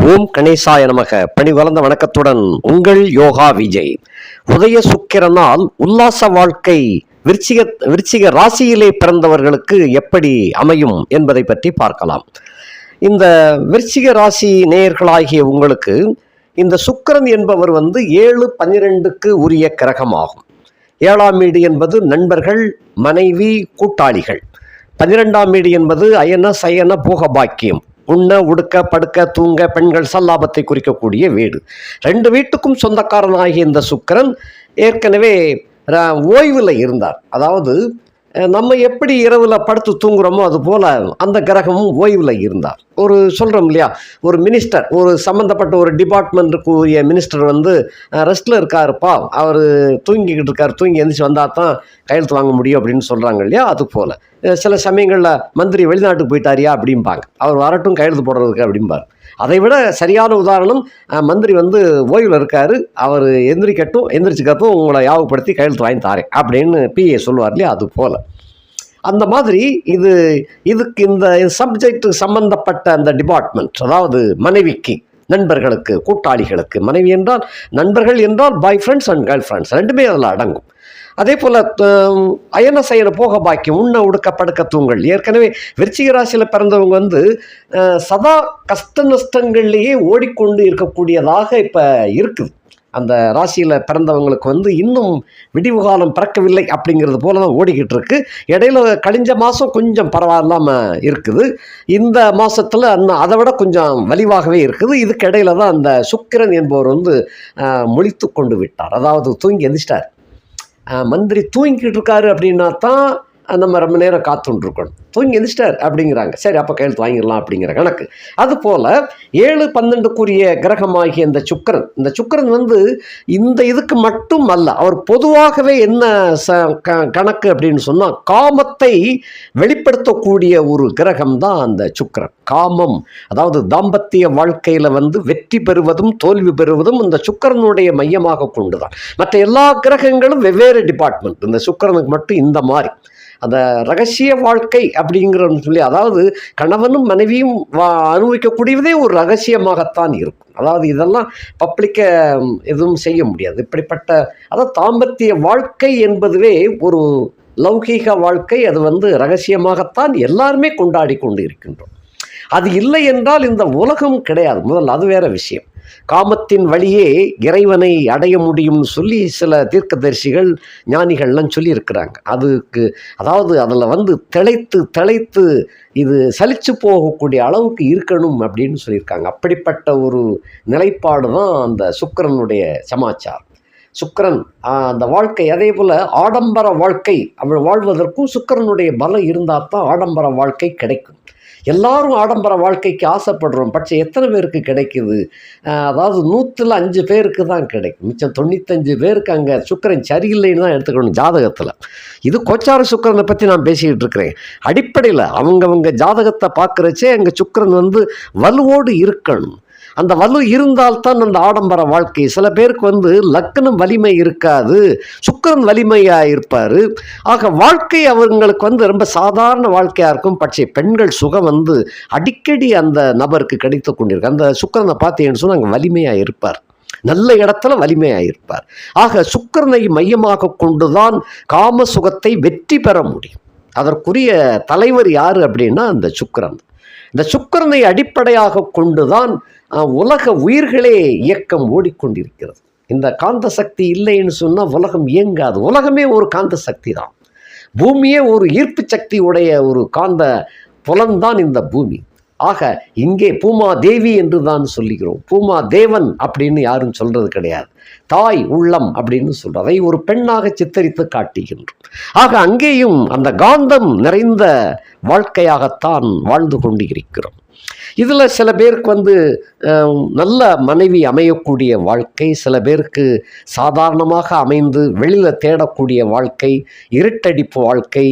ஓம் கணேசாய நமக. பணி வளர்ந்த வணக்கத்துடன் உங்கள் யோகா விஜய். உதய சுக்கிரனால் உல்லாச வாழ்க்கை விருச்சிக விருச்சிக ராசியிலே பிறந்தவர்களுக்கு எப்படி அமையும் என்பதை பற்றி பார்க்கலாம். இந்த விருச்சிக ராசி நேயர்களாகிய உங்களுக்கு இந்த சுக்கிரன் என்பவர் வந்து ஏழு பன்னிரெண்டுக்கு உரிய கிரகமாகும். ஏழாம் வீடு என்பது நண்பர்கள் மனைவி கூட்டாளிகள். பன்னிரெண்டாம் வீடு என்பது அயன சயன போக பாக்கியம் உண்ண உடுக்க படுக்க தூங்க பெண்கள் சல்லாபத்தை குறிக்கக்கூடிய வீடு. ரெண்டு வீட்டுக்கும் சொந்தக்காரனாகிய இந்த சுக்கிரன் ஏற்கனவே ர- ஓய்வில் இருந்தார். அதாவது நம்ம எப்படி இரவில் படுத்து தூங்குறோமோ அது போல் அந்த கிரகமும் ஓய்வில் இருந்தார். ஒரு சொல்கிறோம் இல்லையா? ஒரு மினிஸ்டர் ஒரு சம்மந்தப்பட்ட ஒரு டிபார்ட்மெண்ட்டுக்குரிய மினிஸ்டர் வந்து ரெஸ்ட்டில் இருக்காருப்பா. அவர் தூங்கிக்கிட்டு இருக்கார். தூங்கி எந்திரிச்சு வந்தால் தான் கையெழுத்து வாங்க முடியும் அப்படின்னு சொல்கிறாங்க இல்லையா? அது போல். சில சமயங்களில் மந்திரி வெளிநாட்டுக்கு போயிட்டாரியா அப்படிம்பாங்க. அவர் வரட்டும் கையெழுத்து போடுறதுக்கு அப்படிம்பார். அதை விட சரியான உதாரணம் மந்திரி வந்து ஓய்வில் இருக்காரு. அவர் எந்திரிக்கட்டும் எந்திரிச்சுக்கட்டும் உங்களை யாவப்படுத்தி கையெழுத்து வாங்கி தாரேன் அப்படின்னு பிஏ சொல்லுவார் இல்லையா? அது போல். அந்த மாதிரி இது இதுக்கு இந்த சப்ஜெக்ட் சம்பந்தப்பட்ட அந்த டிபார்ட்மெண்ட் அதாவது மனைவிக்கு நண்பர்களுக்கு கூட்டாளிகளுக்கு மனைவி என்றால் நண்பர்கள் என்றால் boy friends and girl friends ரெண்டுமே அதில் அடங்கும். அதே போல் அயன சயன போக பாக்கியம் உண்ண உடுக்க படுக்க தூங்கள் ஏற்கனவே விருச்சிக ராசியில் பிறந்தவங்க வந்து சதா கஷ்ட நஷ்டங்கள்லேயே ஓடிக்கொண்டு இருக்கக்கூடியதாக இப்போ இருக்குது. அந்த ராசியில் பிறந்தவங்களுக்கு வந்து இன்னும் விடிவு காலம் பிறக்கவில்லை அப்படிங்கிறது போல தான் ஓடிக்கிட்டு இருக்கு. இடையில கழிஞ்ச மாதம் கொஞ்சம் பரவாயில்லாமல் இருக்குது. இந்த மாதத்தில் இன்னும் அதை விட கொஞ்சம் வலிவாகவே இருக்குது. இதுக்கு இடையில தான் அந்த சுக்கிரன் என்பவர் வந்து முழித்து கொண்டு விட்டார். அதாவது தூங்கி எந்திரிச்சிட்டார். மந்திரி தூங்கிக்கிட்டு இருக்காரு அப்படின்னா தான் நம்ம ரொம்ப நேரம் காத்துட்டுருக்கணும் தூங்கி எந்திரிச்சிட்டார் அப்படிங்கிறாங்க. சரி அப்போ கையெழுத்து வாங்கிடலாம் அப்படிங்கிற கணக்கு. அதுபோல் ஏழு பன்னெண்டுக்குரிய கிரகமாகிய இந்த சுக்கிரன். இந்த சுக்கிரன் வந்து இந்த இதுக்கு மட்டும் அல்ல அவர் பொதுவாகவே என்ன ச க- கணக்கு அப்படின்னு சொன்னால் காமத்தை வெளிப்படுத்தக்கூடிய ஒரு கிரகம் தான் அந்த சுக்கிரன். காமம் அதாவது தாம்பத்திய வாழ்க்கையில் வந்து வெற்றி பெறுவதும் தோல்வி பெறுவதும் இந்த சுக்கிரனுடைய மையமாக கொண்டுதான். மற்ற எல்லா கிரகங்களும் வெவ்வேறு டிபார்ட்மெண்ட் இந்த சுக்கரனுக்கு மட்டும் இந்த மாதிரி. அந்த ரகசிய வாழ்க்கை அப்படிங்கிற சொல்லி அதாவது கணவனும் மனைவியும் வா அனுபவிக்கக்கூடியதே ஒரு ரகசியமாகத்தான் இருக்கும். அதாவது இதெல்லாம் பப்ளிக்க எதுவும் செய்ய முடியாது. இப்படிப்பட்ட அதாவது தாம்பத்திய வாழ்க்கை என்பதுவே ஒரு லௌகீக வாழ்க்கை. அது வந்து ரகசியமாகத்தான் எல்லாருமே கொண்டாடி கொண்டு இருக்கின்றோம் அது இல்லை என்றால் இந்த உலகம் கிடையாது. முதல்ல அது வேற விஷயம். காமத்தின் வழியே இறைவனை அடைய முடியும்னு சொல்லி சில தீர்க்கதரிசிகள் ஞானிகள்லாம் சொல்லியிருக்கிறாங்க. அதுக்கு அதாவது அதில் வந்து திளைத்து திளைத்து இது சலித்து போகக்கூடிய அளவுக்கு இருக்கணும் அப்படின்னு சொல்லியிருக்காங்க. அப்படிப்பட்ட ஒரு நிலைப்பாடு தான் அந்த சுக்கிரனுடைய சமாச்சாரம். சுக்கிரன் அந்த வாழ்க்கை அதே போல் ஆடம்பர வாழ்க்கை அவள் வாழ்வதற்கும் சுக்கிரனுடைய பலம் இருந்தால் தான் ஆடம்பர வாழ்க்கை கிடைக்கும். எல்லாரும் ஆடம்பர வாழ்க்கைக்கு ஆசைப்படுறோம். பட்சம் எத்தனை பேருக்கு கிடைக்குது? அதாவது நூற்றில் அஞ்சு பேருக்கு தான் கிடைக்கும். மிச்சம் தொண்ணூத்தஞ்சு பேருக்கு அங்கே சுக்கிரன் சரியில்லைன்னு தான் எடுத்துக்கணும் ஜாதகத்தில். இது கோச்சார சுக்கிரனை பற்றி நான் பேசிக்கிட்டு இருக்கிறேன். அடிப்படையில் அவங்கவங்க ஜாதகத்தை பார்க்குறச்சே அங்கே சுக்கிரன் வந்து வலுவோடு இருக்கணும். அந்த வலு இருந்தால்தான் அந்த ஆடம்பர வாழ்க்கை. சில பேருக்கு வந்து லக்னம் வலிமை இருக்காது சுக்கிரன் வலிமையாக இருப்பார். ஆக வாழ்க்கை அவங்களுக்கு வந்து ரொம்ப சாதாரண வாழ்க்கையாக இருக்கும். பட்சே பெண்கள் சுகம் வந்து அடிக்கடி அந்த நபருக்கு கிடைத்து கொண்டிருக்கு. அந்த சுக்கரனை பார்த்தீங்கன்னு சொன்னால் அங்கே வலிமையாக இருப்பார். நல்ல இடத்துல வலிமையாக இருப்பார். ஆக சுக்கரனை மையமாக கொண்டுதான் காம சுகத்தை வெற்றி பெற முடியும். அதற்குரிய தலைவர் யார் அப்படின்னா அந்த சுக்கரன். இந்த சுக்கரனை அடிப்படையாக கொண்டுதான் தான் உலக உயிர்களே இயக்கம் ஓடிக்கொண்டிருக்கிறது. இந்த காந்த சக்தி இல்லைன்னு சொன்னால் உலகம் இயங்காது. உலகமே ஒரு காந்த சக்தி தான் பூமியே ஒரு ஈர்ப்பு சக்தி உடைய ஒரு காந்த புலன்தான் இந்த பூமி. ஆக இங்கே பூமா தேவி என்று தான் சொல்லுகிறோம். பூமா தேவன் அப்படின்னு யாரும் சொல்றது கிடையாது. தாய் உள்ளம் அப்படின்னு சொல்றோம் அதை ஒரு பெண்ணாக சித்தரித்து காட்டுகின்றோம். ஆக அங்கேயும் அந்த காந்தம் நிறைந்த வாழ்க்கையாகத்தான் வாழ்ந்து கொண்டு இருக்கிறோம் இதில் சில பேருக்கு வந்து நல்ல மனைவி அமையக்கூடிய வாழ்க்கை சில பேருக்கு சாதாரணமாக அமைந்து வெளியில் தேடக்கூடிய வாழ்க்கை இருட்டடிப்பு வாழ்க்கை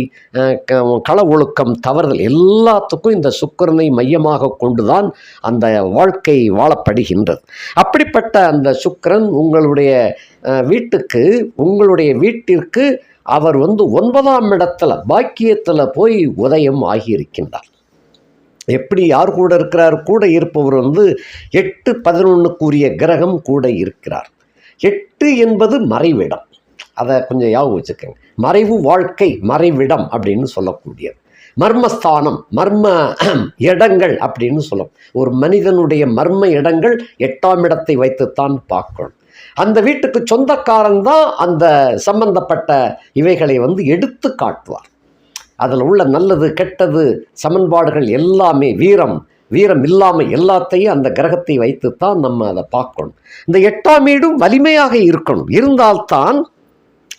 கள ஒழுக்கம் தவறுதல் எல்லாத்துக்கும் இந்த சுக்கிரனை மையமாக கொண்டுதான் அந்த வாழ்க்கை வாழப்படுகின்றது. அப்படிப்பட்ட அந்த சுக்கிரன் உங்களுடைய வீட்டுக்கு உங்களுடைய வீட்டிற்கு அவர் வந்து ஒன்பதாம் இடத்துல பாக்கியத்தில் போய் உதயம் ஆகியிருக்கின்றார். எப்படி யார் கூட இருக்கிறார்? கூட இருப்பவர் வந்து எட்டு பதினொன்றுக்குரிய கிரகம் கூட இருக்கிறார். எட்டு என்பது மறைவிடம். அதை கொஞ்சம் யாபகம் வச்சுக்கோங்க. மறைவு வாழ்க்கை மறைவிடம் அப்படின்னு சொல்லக்கூடியது. மர்மஸ்தானம் மர்ம இடங்கள் அப்படின்னு சொல்லும். ஒரு மனிதனுடைய மர்ம இடங்கள் எட்டாம் இடத்தை வைத்துத்தான் பார்க்கணும். அந்த வீட்டுக்கு சொந்தக்காரன் தான் அந்த சம்பந்தப்பட்ட இவைகளை வந்து எடுத்து காட்டுவார். அதில் உள்ள நல்லது கெட்டது சமன்பாடுகள் எல்லாமே வீரம். வீரம் இல்லாமல் எல்லாத்தையும் அந்த கிரகத்தை வைத்துத்தான் நம்ம அதை பார்க்கணும். இந்த எட்டாம் வீடும் வலிமையாக இருக்கணும். இருந்தால்தான்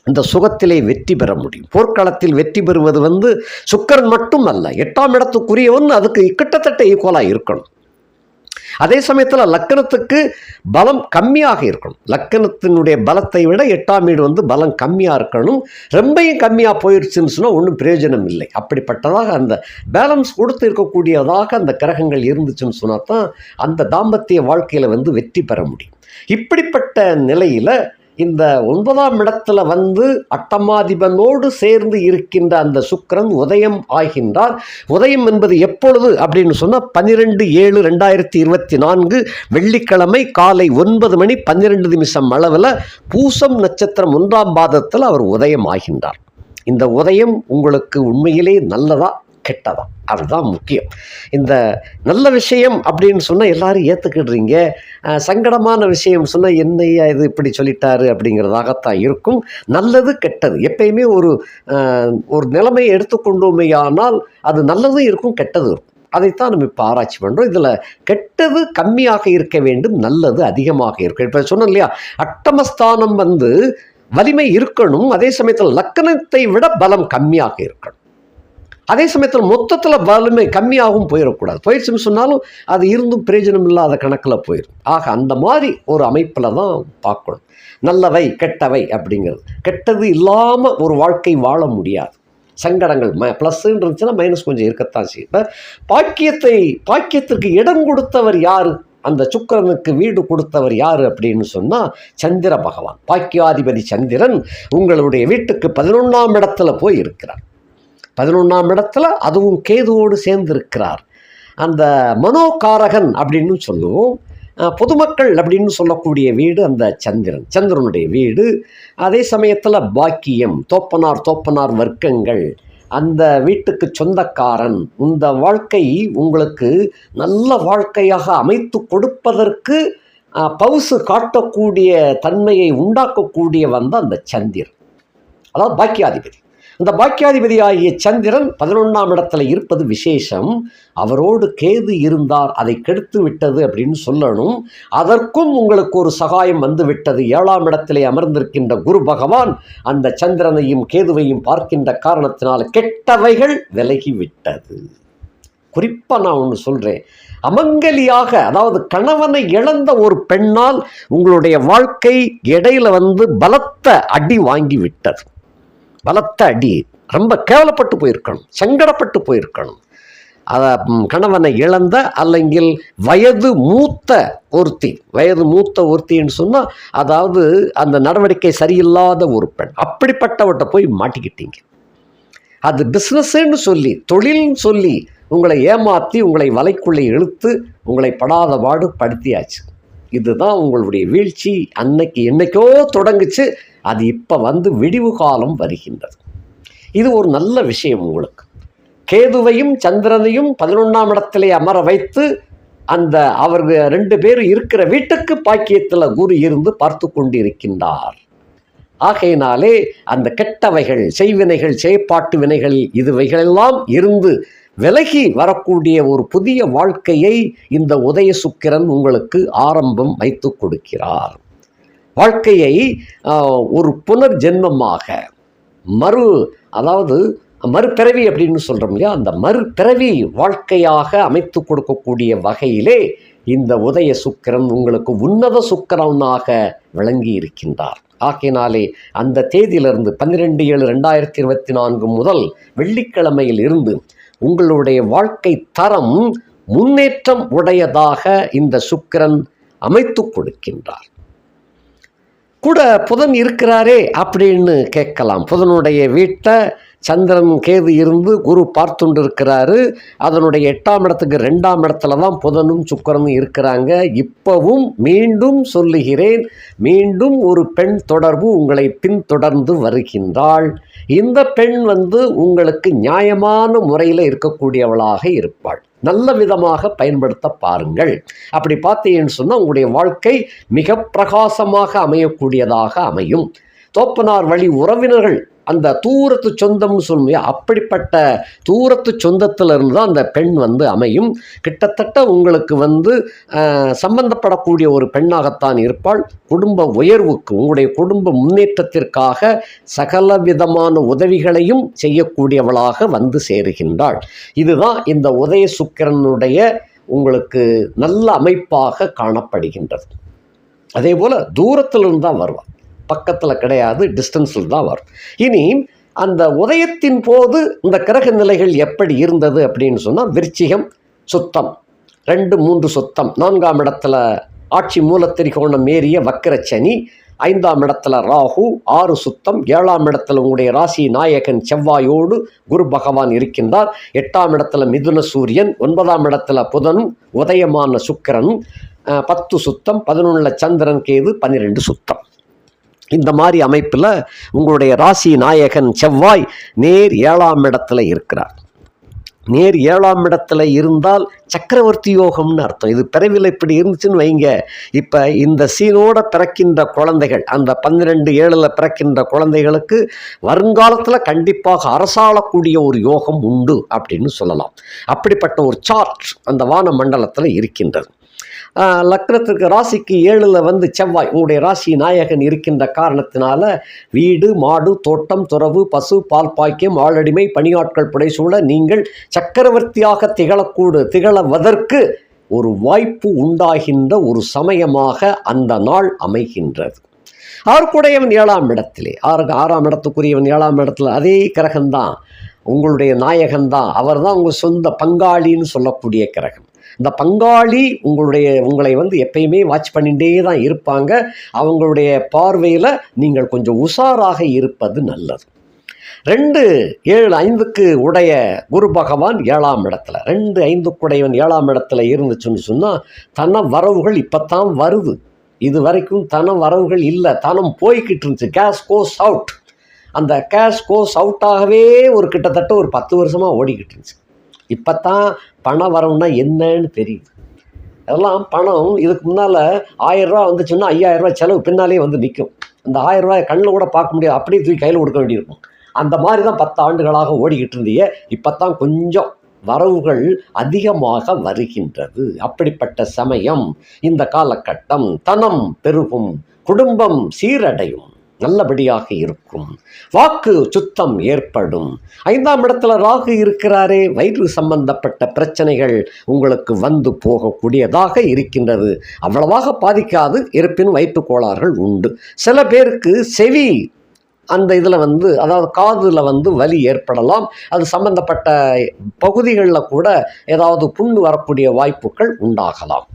இந்த சுகத்திலே வெற்றி பெற முடியும். போர்க்களத்தில் வெற்றி பெறுவது வந்து சுக்கரன் மட்டும் அல்ல எட்டாம் இடத்துக்குரியவன் அதுக்கு கிட்டத்தட்ட ஈக்குவலாக இருக்கணும். அதே சமயத்தில் லக்கணத்துக்கு பலம் கம்மியாக இருக்கணும். லக்கணத்தினுடைய பலத்தை விட எட்டாம் வீடு வந்து பலம் கம்மியாக இருக்கணும். ரொம்பையும் கம்மியாக போயிடுச்சுன்னு சொன்னால் ஒன்றும் பிரயோஜனம் இல்லை. அப்படிப்பட்டதாக அந்த பேலன்ஸ் கொடுத்து இருக்கக்கூடியதாக அந்த கிரகங்கள் இருந்துச்சுன்னு சொன்னால் தான் அந்த தாம்பத்திய வாழ்க்கையில் வந்து வெற்றி பெற முடியும். இப்படிப்பட்ட நிலையில் இந்த ஒன்பதாம் இடத்துல வந்து அட்டமாதிபனோடு சேர்ந்து இருக்கின்ற அந்த சுக்கரன் உதயம் ஆகின்றார். உதயம் என்பது எப்பொழுது அப்படின்னு சொன்னால் பன்னிரெண்டு ஏழு ரெண்டாயிரத்தி இருபத்தி நான்கு வெள்ளிக்கிழமை காலை ஒன்பது மணி பன்னிரெண்டு நிமிஷம் அளவில் பூசம் நட்சத்திரம் ஒன்றாம் பாதத்தில் அவர் உதயம் ஆகின்றார். இந்த உதயம் உங்களுக்கு உண்மையிலே நல்லதா? கெட்டதா அதுதான் முக்கியம். இந்த நல்ல விஷயம் அப்படின்னு சொன்னால் எல்லாரும் ஏற்றுக்கிடுறீங்க சங்கடமான விஷயம் சொன்னால் என்னையா இது இப்படி சொல்லிட்டாரு அப்படிங்கிறதாகத்தான் இருக்கும். நல்லது கெட்டது. எப்பயுமே ஒரு ஒரு நிலைமையை எடுத்துக்கொண்டோமேயானால் அது நல்லதும் இருக்கும் கெட்டதும் இருக்கும். அதைத்தான் நம்ம இப்போ ஆராய்ச்சி பண்ணுறோம் இதில் கெட்டது கம்மியாக இருக்க வேண்டும் நல்லது அதிகமாக இருக்கும். இப்போ சொன்னோம் இல்லையா? அட்டமஸ்தானம் வந்து வலிமை இருக்கணும் அதே சமயத்தில் லக்கணத்தை விட பலம் கம்மியாக இருக்கணும். அதே சமயத்தில் மொத்தத்தில் வலிமை கம்மியாகவும் போயிடக்கூடாது. போயிடுச்சுன்னு சொன்னாலும் அது இருந்தும் பிரயோஜனம் இல்லாத கணக்கில் போயிடும். ஆக அந்த மாதிரி ஒரு அமைப்பில் தான் பார்க்கணும். நல்லவை கெட்டவை அப்படிங்கிறது. கெட்டது இல்லாமல் ஒரு வாழ்க்கை வாழ முடியாது. சங்கடங்கள் ம ப்ளஸ்ன்னு இருந்துச்சுன்னா மைனஸ் கொஞ்சம் இருக்கத்தான் செய்யும். இப்போ பாக்கியத்தை பாக்கியத்திற்கு இடம் கொடுத்தவர் யார்? அந்த சுக்கிரனுக்கு வீடு கொடுத்தவர் யார் அப்படின்னு சொன்னால் சந்திர பகவான். பாக்கியாதிபதி சந்திரன் உங்களுடைய வீட்டுக்கு பதினொன்றாம் இடத்துல போய் இருக்கிறார் பதினொன்றாம் இடத்துல அதுவும் கேதுவோடு சேர்ந்திருக்கிறார். அந்த மனோகாரகன் அப்படின்னு சொல்லுவோம். பொதுமக்கள் அப்படின்னு சொல்லக்கூடிய வீடு அந்த சந்திரன் சந்திரனுடைய வீடு. அதே சமயத்தில் பாக்கியம் தோப்பனார் தோப்பனார் வர்க்கங்கள் அந்த வீட்டுக்கு சொந்தக்காரன். இந்த வாழ்க்கை உங்களுக்கு நல்ல வாழ்க்கையாக அமைத்து கொடுப்பதற்கு பவுசு காட்டக்கூடிய தன்மையை உண்டாக்கக்கூடிய வந்த அந்த சந்திரன். அதாவது பாக்கியாதிபதி. அந்த பாக்கியாதிபதி ஆகிய சந்திரன் பதினொன்றாம் இடத்துல இருப்பது விசேஷம். அவரோடு கேது இருந்தார் அதை கெடுத்து விட்டது அப்படின்னு சொல்லணும். அதற்கும் உங்களுக்கு ஒரு சகாயம் வந்து விட்டது. ஏழாம் இடத்திலே அமர்ந்திருக்கின்ற குரு பகவான் அந்த சந்திரனையும் கேதுவையும் பார்க்கின்ற காரணத்தினால் கெட்டவைகள் விலகி விட்டது. குறிப்பாக நான் ஒன்று சொல்கிறேன் அமங்கலியாக அதாவது கணவனை இழந்த ஒரு பெண்ணால் உங்களுடைய வாழ்க்கை இடையில வந்து பலத்த அடி வாங்கி விட்டது. பலத்த அடி. ரொம்ப கேவலப்பட்டு போயிருக்கணும். சங்கடப்பட்டு போயிருக்கணும். அதை கணவனை இழந்த அல்லங்கில் வயது மூத்த ஒருத்தி. வயது மூத்த ஒருத்தின்னு சொன்னால் அதாவது அந்த நடவடிக்கை சரியில்லாத ஒரு பெண். அப்படிப்பட்டவட்ட போய் மாட்டிக்கிட்டீங்க. அது பிஸ்னஸ்ன்னு சொல்லி தொழில்னு சொல்லி உங்களை ஏமாற்றி உங்களை வலைக்குள்ளே இழுத்து உங்களை படாத பாடு படுத்தியாச்சு. இதுதான் உங்களுடைய வீழ்ச்சி. அன்னைக்கு என்னைக்கோ தொடங்குச்சு. அது இப்போ வந்து விடிவு காலம் வருகின்றது. இது ஒரு நல்ல விஷயம் உங்களுக்கு. கேதுவையும் சந்திரனையும் பதினொன்றாம் இடத்திலே அமர வைத்து அந்த அவர்கள் ரெண்டு பேரும் இருக்கிற வீட்டுக்கு பாக்கியத்தில் குரு இருந்து பார்த்து கொண்டிருக்கின்றார். ஆகையினாலே அந்த கெட்டவைகள் செய்வினைகள் செயற்பாட்டு வினைகள் இதுவைகளெல்லாம் இருந்து விலகி வரக்கூடிய ஒரு புதிய வாழ்க்கையை இந்த உதய சுக்கிரன் உங்களுக்கு ஆரம்பம் வைத்து கொடுக்கிறார். வாழ்க்கையை ஒரு ஒரு புனர்ஜென்மமாக மறு அதாவது மறுபிறவி அப்படின்னு சொல்கிறோம் இல்லையா? அந்த மறுபிறவி வாழ்க்கையாக அமைத்து கொடுக்கக்கூடிய வகையிலே இந்த உதய சுக்கிரன் உங்களுக்கு உன்னத சுக்கிரனாக விளங்கி இருக்கின்றார். ஆகையினாலே அந்த தேதியிலிருந்து பன்னிரெண்டு ஏழு ரெண்டாயிரத்தி இருபத்தி நான்கு முதல் வெள்ளிக்கிழமையில் இருந்து உங்களுடைய வாழ்க்கை தரம் முன்னேற்றம் உடையதாக இந்த சுக்கிரன் அமைத்து கொடுக்கின்றார். கூட புதன் இருக்கிறாரே அப்படின்னு கேட்கலாம். புதனுடைய வீட்டை சந்திரன் கேது இருந்து குரு பார்த்துண்டு இருக்கிறாரு அதனுடைய எட்டாம் இடத்துக்கு ரெண்டாம் இடத்துல தான் புதனும் சுக்கரனும் இருக்கிறாங்க. இப்பவும் மீண்டும் சொல்லுகிறேன் மீண்டும் ஒரு பெண் தொடர்பு உங்களை பின்தொடர்ந்து வருகின்றாள். இந்த பெண் வந்து உங்களுக்கு நியாயமான முறையில் இருக்கக்கூடியவளாக இருப்பாள். நல்ல விதமாக பயன்படுத்த பாருங்கள். அப்படி பார்த்தீங்கன்னு சொன்னால் உங்களுடைய வாழ்க்கை மிக பிரகாசமாக அமையக்கூடியதாக அமையும். தோப்பனார் வழி உறவினர்கள் அந்த தூரத்து சொந்தம்னு சொல்லுவோம் அப்படிப்பட்ட தூரத்து சொந்தத்திலிருந்து தான் அந்த பெண் வந்து அமையும். கிட்டத்தட்ட உங்களுக்கு வந்து சம்பந்தப்படக்கூடிய ஒரு பெண்ணாகத்தான் இருப்பாள். குடும்ப உயர்வுக்கு உங்களுடைய குடும்ப முன்னேற்றத்திற்காக சகல விதமான உதவிகளையும் செய்யக்கூடியவளாக வந்து சேருகின்றாள். இதுதான் இந்த உதய சுக்கிரனுடைய உங்களுக்கு நல்ல அமைப்பாக காணப்படுகின்றது. அதே போல் தூரத்திலிருந்து தான் வருவாள். பக்கத்தில் கிடையாது டிஸ்டன்ஸில் தான் வரும். இனி அந்த உதயத்தின் போது இந்த கிரக நிலைகள் எப்படி இருந்தது அப்படின்னு சொன்னால் விருச்சிகம் சுத்தம். ரெண்டு மூன்று சுத்தம். நான்காம் இடத்துல ஆட்சி மூலத்திரிகோணம் ஏறிய வக்கரச்சனி ஐந்தாம் இடத்துல ராகு ஆறு சுத்தம். ஏழாம் இடத்துல உங்களுடைய ராசி நாயகன் செவ்வாயோடு குரு பகவான் இருக்கின்றார். எட்டாம் இடத்துல மிதுன சூரியன் ஒன்பதாம் இடத்துல புதனும் உதயமான சுக்கிரன் பத்து சுத்தம் பதினொன்றில் சந்திரன் கேது பன்னிரெண்டு சுத்தம். இந்த மாதிரி அமைப்பில் உங்களுடைய ராசி நாயகன் செவ்வாய் நேர் ஏழாம் இடத்துல இருக்கிறார். நேர் ஏழாம் இடத்துல இருந்தால் சக்கரவர்த்தி யோகம்னு அர்த்தம். இது பிறவியில் இப்படி இருந்துச்சுன்னு வைங்க. இப்போ இந்த சீனோட பிறக்கின்ற குழந்தைகள் அந்த பன்னிரெண்டு ஏழில் பிறக்கின்ற குழந்தைகளுக்கு வருங்காலத்தில் கண்டிப்பாக அரசாளக்கூடிய ஒரு யோகம் உண்டு அப்படின்னு சொல்லலாம். அப்படிப்பட்ட ஒரு சார்ட் அந்த வான மண்டலத்தில் இருக்கின்றது. லக்னத்திற்கு ராசிக்கு ஏழில் வந்து செவ்வாய். உங்களுடைய ராசி நாயகன் இருக்கின்ற காரணத்தினால வீடு மாடு தோட்டம் துறவு பசு பால் பாய்க்கியம் ஆளடிமை பணியாட்கள் புடைசூழ நீங்கள் சக்கரவர்த்தியாக திகழக்கூடு திகழவதற்கு ஒரு வாய்ப்பு உண்டாகின்ற ஒரு சமயமாக அந்த நாள் அமைகின்றது. அவருக்குடையவன் ஏழாம் இடத்திலே. ஆறு ஆறாம் இடத்துக்குரியவன் ஏழாம் இடத்துல அதே கிரகம்தான். உங்களுடைய நாயகன்தான். அவர் தான் உங்கள் சொந்த பங்காளின்னு சொல்லக்கூடிய கிரகம். இந்த பங்காளி உங்களுடைய உங்களை வந்து எப்பயுமே வாட்ச் பண்ணிகிட்டே தான் இருப்பாங்க. அவங்களுடைய பார்வையில் நீங்கள் கொஞ்சம் உஷாராக இருப்பது நல்லது. ரெண்டு ஏழு ஐந்துக்கு உடைய குரு பகவான் ஏழாம் இடத்துல. ரெண்டு ஐந்துக்குடையவன் ஏழாம் இடத்துல இருந்துச்சுன்னு சொன்னால் தன வரவுகள் இப்போத்தான் வருது. இது வரைக்கும் தன வரவுகள் இல்லை. தனம் போய்கிட்டு இருந்துச்சு. கேஸ் கோஸ் அவுட் அந்த கேஷ் கோஸ் அவுட்டாகவே ஒரு கிட்டத்தட்ட ஒரு பத்து வருஷமாக ஓடிக்கிட்டு இருந்துச்சு. இப்போ தான் பணம் வரவுன்னா என்னன்னு தெரியுது. அதெல்லாம் பணம் இதுக்கு முன்னால் ஆயிரரூவா வந்துச்சுன்னா ஐயாயிரரூவா செலவு பின்னாலே வந்து நிற்கும் அந்த ஆயிரரூவாய் கண்ணில் கூட பார்க்க முடியாது. அப்படியே தூக்கி கையில் கொடுக்க வேண்டியிருக்கும். அந்த மாதிரி தான் பத்து ஆண்டுகளாக ஓடிக்கிட்டு இருந்தீங்க. இப்போ தான் கொஞ்சம் வரவுகள் அதிகமாக வருகின்றது. அப்படிப்பட்ட சமயம் இந்த காலகட்டம் தனம் பெருகும் குடும்பம் சீரடையும். நல்லபடியாக இருக்கும். வாக்கு சுத்தம் ஏற்படும். ஐந்தாம் இடத்துல ராகு இருக்கிறாரே வயிறு சம்பந்தப்பட்ட பிரச்சனைகள் உங்களுக்கு வந்து போகக்கூடியதாக இருக்கின்றது. அவ்வளவாக பாதிக்காது இருப்பினும் வயிற்று கோளாறுகள் உண்டு. சில பேருக்கு செவி அந்த இதில் வந்து அதாவது காதில் வந்து வலி ஏற்படலாம். அது சம்பந்தப்பட்ட பகுதிகளில் கூட ஏதாவது புண்ணு வரக்கூடிய வாய்ப்புகள் உண்டாகலாம்.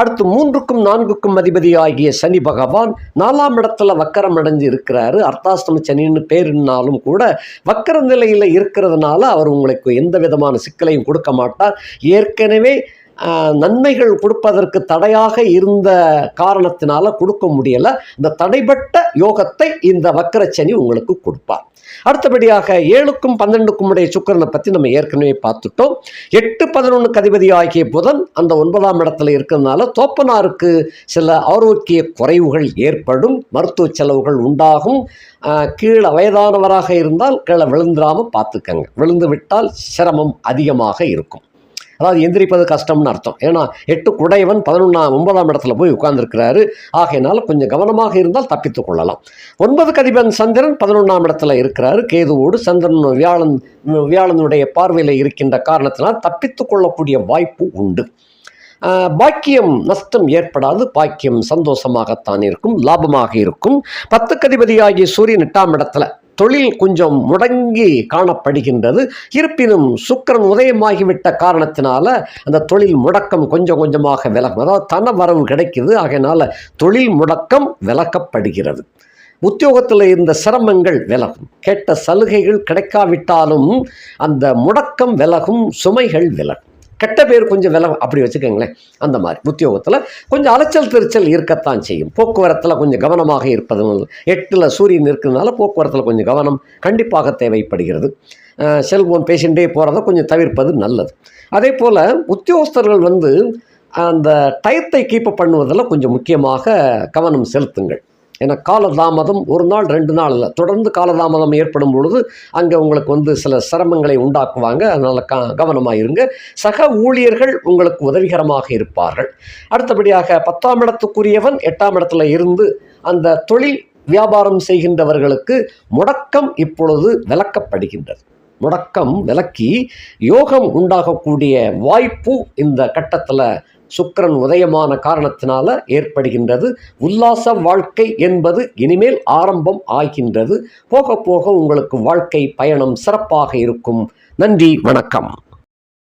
அடுத்து மூன்றுக்கும் நான்குக்கும் அதிபதி ஆகிய சனி பகவான் நாலாம் இடத்துல வக்கரம் அடைஞ்சு இருக்கிறாரு அர்த்தாஷ்டம சனின்னு பேருனாலும் கூட வக்கர நிலையில் இருக்கிறதுனால அவர் உங்களுக்கு எந்த விதமான சிக்கலையும் கொடுக்க மாட்டார். ஏற்கனவே நன்மைகள் கொடுப்பதற்கு தடையாக இருந்த காரணத்தினால கொடுக்க முடியலை. இந்த தடைப்பட்ட யோகத்தை இந்த வக்கரச்சனி சனி உங்களுக்கு கொடுப்பார். அடுத்தபடியாக ஏழுக்கும் பன்னெண்டுக்கும் உடைய சுக்கரனை பற்றி நம்ம ஏற்கனவே பார்த்துட்டோம். எட்டு பதினொன்றுக்கு அதிபதி ஆகிய புதன் அந்த ஒன்பதாம் இடத்துல இருக்கிறதுனால தோப்பனாருக்கு சில ஆரோக்கிய குறைவுகள் ஏற்படும் மருத்துவ செலவுகள் உண்டாகும். கீழே வயதானவராக இருந்தால் கீழே விழுந்துடாமல் பார்த்துக்கங்க. விழுந்து விட்டால் சிரமம் அதிகமாக இருக்கும். அதாவது எந்திரிப்பது கஷ்டம்னு அர்த்தம். ஏன்னா எட்டு குடையவன் பதினொன்றாம் ஒன்பதாம் இடத்துல போய் உட்கார்ந்துருக்கிறாரு. ஆகையினால கொஞ்சம் கவனமாக இருந்தால் தப்பித்துக் கொள்ளலாம். ஒன்பது கதிபன் சந்திரன் பதினொன்றாம் இடத்துல இருக்கிறாரு. கேதுவோடு சந்திரன் வியாழன் வியாழனுடைய பார்வையில் இருக்கின்ற காரணத்தினால் தப்பித்துக் கொள்ளக்கூடிய வாய்ப்பு உண்டு. பாக்கியம் நஷ்டம் ஏற்படாது. பாக்கியம் சந்தோஷமாகத்தான் இருக்கும். லாபமாக இருக்கும். பத்து கதிபதியாகிய சூரியன் எட்டாம் இடத்துல தொழில் கொஞ்சம் முடங்கி காணப்படுகின்றது. இருப்பினும் சுக்கிரன் உதயமாகிவிட்ட காரணத்தினால அந்த தொழில் முடக்கம் கொஞ்சம் கொஞ்சமாக விலகும். அதாவது தன வரவு கிடைக்கிறது ஆகையினால தொழில் முடக்கம் விலக்கப்படுகிறது. உத்தியோகத்தில் இருந்த சிரமங்கள் விலகும். கேட்ட சலுகைகள் கிடைக்காவிட்டாலும் அந்த முடக்கம் விலகும் சுமைகள் விலகும். கெட்ட பேர் கொஞ்சம் விலை அப்படி வச்சுக்கோங்களேன். அந்த மாதிரி உத்தியோகத்தில் கொஞ்சம் அலைச்சல் திருச்சல் இருக்கத்தான் செய்யும். போக்குவரத்தில் கொஞ்சம் கவனமாக இருப்பது எட்டில் சூரியன் இருக்கிறதுனால போக்குவரத்தில் கொஞ்சம் கவனம் கண்டிப்பாக தேவைப்படுகிறது. செல்போன் பேசிகிட்டே போகிறத கொஞ்சம் தவிர்ப்பது நல்லது. அதே போல் உத்தியோகஸ்தர்கள் வந்து அந்த டயத்தை கீப்பப் பண்ணுவதில் கொஞ்சம் முக்கியமாக கவனம் செலுத்துங்கள். ஏன்னா காலதாமதம் ஒரு நாள் ரெண்டு நாள் இல்லை. தொடர்ந்து காலதாமதம் ஏற்படும் பொழுது அங்கே உங்களுக்கு வந்து சில சிரமங்களை உண்டாக்குவாங்க. அதனால் க கவனமாக இருங்க. சக ஊழியர்கள் உங்களுக்கு உதவிகரமாக இருப்பார்கள். அடுத்தபடியாக பத்தாம் இடத்துக்குரியவன் எட்டாம் இடத்துல இருந்து அந்த தொழில் வியாபாரம் செய்கின்றவர்களுக்கு முடக்கம் இப்பொழுது விளக்கப்படுகின்றது. முடக்கம் விலக்கி யோகம் உண்டாகக்கூடிய வாய்ப்பு இந்த கட்டத்தில் சுக்கிரன் உதயமான காரணத்தினால ஏற்படுகின்றது. உல்லாச வாழ்க்கை என்பது இனிமேல் ஆரம்பம் ஆகின்றது. போக போக உங்களுக்கு வாழ்க்கை பயணம் சிறப்பாக இருக்கும். நன்றி வணக்கம்.